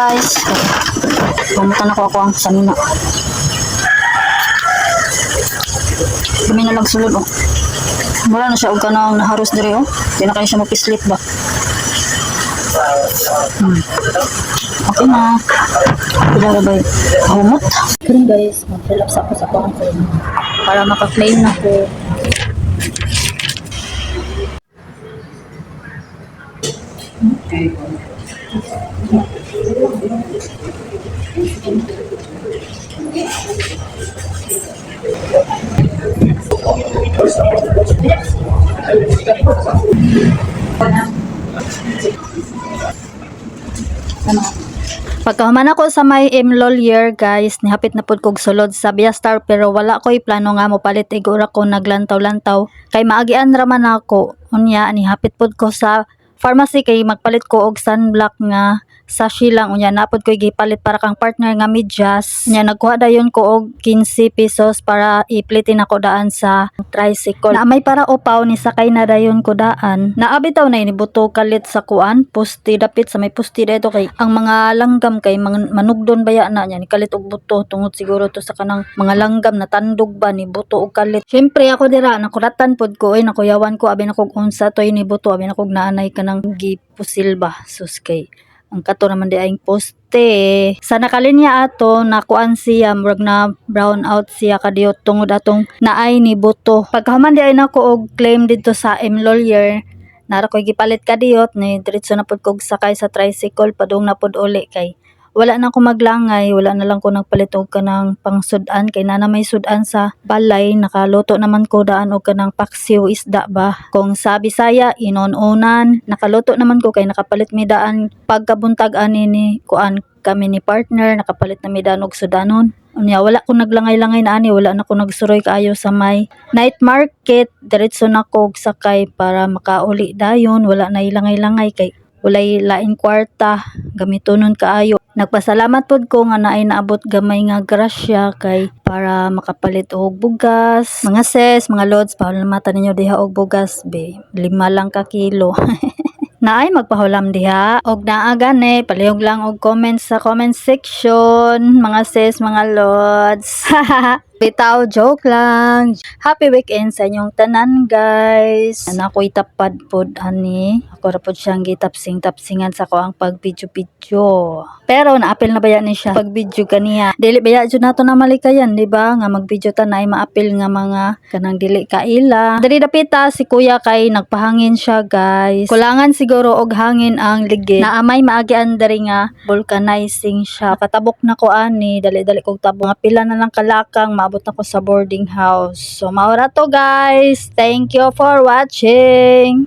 guys. Pumunta na ko ako ang sanina. Kami na lang sulod oh. Wala na siya og kanang naharos dire oh. Di na kayo siya mapislit ba. Hmm. Okay na. Pila na ba humot? Kaya guys, mag-fill up sa ako sa pang para maka-claim na ko. Ano? Pagkahuman ako sa may Imlol year guys, nihapit na pud kog sulod sa Biastar pero wala ko'y plano nga mo palit igura ko naglantaw-lantaw kay maagian raman ako. Unya nihapit pud ko sa pharmacy kay magpalit ko og sunblock nga sashi lang unya napod ko gipalit para kang partner nga medyas. Unya nagkuha dayon ko og 15 pesos para iplitin ako daan sa tricycle. Na may para upaw ni sakay na dayon ko daan. Naabitaw na inibuto kalit sa kuan pusti dapit sa may pusti dito kay ang mga langgam kay manugdon baya na nya ni kalit og buto tungod siguro to sa kanang mga langgam na tandog ba ni buto og kalit. Syempre ako dira nakuratan pod ko oy nakuyawan ko abi na kog unsa toy ni buto abi na kog naanay kanang gipusil ba sus kay ang kato naman di aing poste. Sa nakalinya ato nakuan siya murag na brown out siya kadiyot tungod atong naay ni buto. Pagkahuman di ay nako og claim dito sa M lawyer nara koy gipalit kadiyot ni diretso na pud kog sakay sa tricycle padung na pud uli kay wala na ko maglangay wala na lang ko nagpalit og kanang pangsudan. Kay na may sudan sa balay nakaluto naman ko daan og kanang paksiw isda ba? Kung sa Bisaya inon-unan nakaluto naman ko kay nakapalit mi daan. Pagkabuntag ani ni kuan kami ni partner nakapalit na mi daan og sudanon. Unya, wala ko naglangay-langay na ani, wala na ko nagsuroy kaayo sa may night market. Diretso na ko sakay para makauli dayon, wala na ilangay-langay kay walay laing kwarta gamitonon kaayo. Nagpasalamat pod ko nga naay naabot gamay nga grasya kay para makapalit og bugas mga ses mga lods pahulamatan ninyo diha og bugas be. Lima lang ka kilo. Naay magpahulam diha. Og naa gani palihog lang og comments sa comment section. Mga sis mga lods Bitaw, joke lang. Happy weekend sa inyong tanan, guys. Ana ko'y tapad pod ani. Ako ra pod siyang gitapsing-tapsingan sa ko ang pag-video-video. Pero naapil na baya ni siya pag-video kaniya. Dili baya jud nato na malikayan, di ba? Nga mag-video ta na ay maapil nga mga kanang dili kaila. Dali dapita si kuya kay nagpahangin siya, guys. Kulangan siguro og hangin ang ligid. Naamay maagi andari nga vulcanizing siya. Patabok na ko ani, dali-dali kog tabok. Nga pila na lang kalakang maabot ako sa boarding house. So, maura to guys. Thank you for watching.